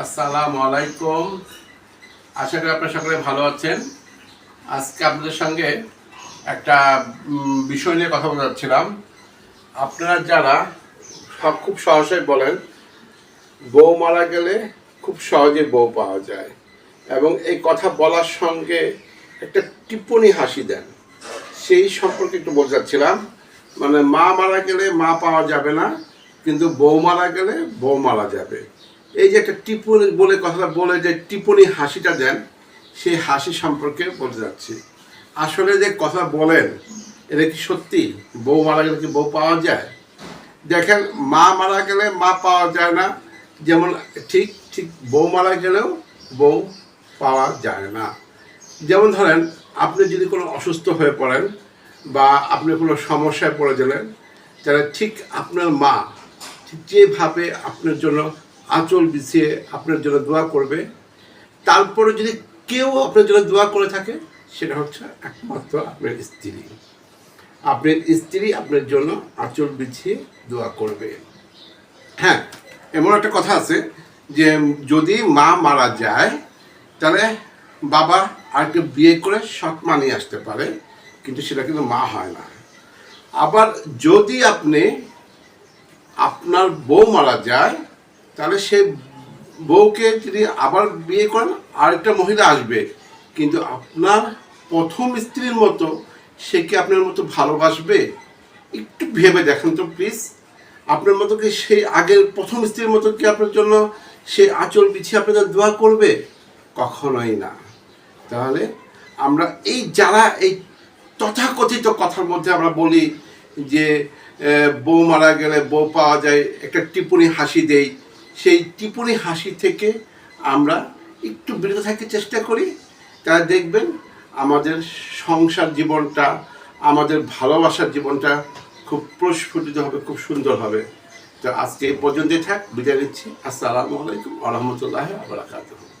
আসসালামু আলাইকুম। আশা করি আপনারা সকলে ভালো আছেন। আজকে আপনাদের সঙ্গে একটা বিষয় নিয়ে কথা বলতে যাচ্ছিলাম। আপনারা যারা সব খুব সহজেই বলেন, বউ মারা গেলে খুব সহজে বউ পাওয়া যায় এবং এই কথা বলার সঙ্গে একটা টিপ্পনি হাসি দেন। সেই সম্পর্কে একটু বলতে বোঝাচ্ছিলাম মানে মা মারা গেলে মা পাওয়া যাবে না, কিন্তু বউ মারা গেলে বউ মারা যাবে। এই যে একটা টিপ্পনি বলে কথাটা বলে যে টিপ্পনি হাসিটা দেন, সেই হাসি সম্পর্কে বলতে যাচ্ছি। আসলে যে কথা বলেন, এটা কি সত্যি? বউ মারা গেলে কি বউ পাওয়া যায়? দেখেন, মা মারা গেলে মা পাওয়া যায় না। যেমন ঠিক ঠিক বউ মারা গেলেও বউ পাওয়া যায় না। যেমন ধরেন, আপনি যদি কোনো অসুস্থ হয়ে পড়েন বা আপনি কোনো সমস্যায় পড়ে গেলেন, তাহলে ঠিক আপনার মা যেভাবে আপনার জন্য আঁচল বিছিয়ে আপনার জন্য দোয়া করবে। তারপরে যদি কেউ আপনার জন্য দোয়া করে থাকে, সেটা হচ্ছে একমাত্র আপনার স্ত্রী। আপনার স্ত্রী আপনার জন্য আঁচল বিছিয়ে দোয়া করবে। হ্যাঁ এমন একটা কথা আছে যে যদি মা মারা যায়, তাহলে বাবা আরেকটা বিয়ে করে সৎ মা নিয়ে আসতে পারে, কিন্তু সেটা কিন্তু মা হয় না। আবার যদি আপনি আপনার বউ মারা যায় তাহলে সে বউকে যদি আবার বিয়ে করেন, আরেকটা মহিলা আসবে। কিন্তু আপনার প্রথম স্ত্রীর মতো সে কি আপনার মতো ভালোবাসবে? একটু ভেবে দেখেন তো প্লিজ আপনার মতো কি সেই আগের প্রথম স্ত্রীর মতো কি আপনার জন্য সে আঁচল বিছিয়ে আপনাদের দোয়া করবে? কখনোই না। তাহলে আমরা এই যারা এই তথাকথিত কথার মধ্যে আমরা বলি যে বউ মারা গেলে বউ পাওয়া যায়, একটা টিপুনি হাসি দেই সেই টিপুনি হাসি থেকে আমরা একটু বিরত থাকতে চেষ্টা করি। তারা দেখবেন আমাদের সংসার জীবনটা, আমাদের ভালোবাসার জীবনটা খুব প্রস্ফুটিত হবে, খুব সুন্দর হবে। তো আজকে এই পর্যন্তই থাক, বিদায় নিচ্ছি। আসসালামু আলাইকুম আলহামদুলিল্লাহ আবরাকাতুহ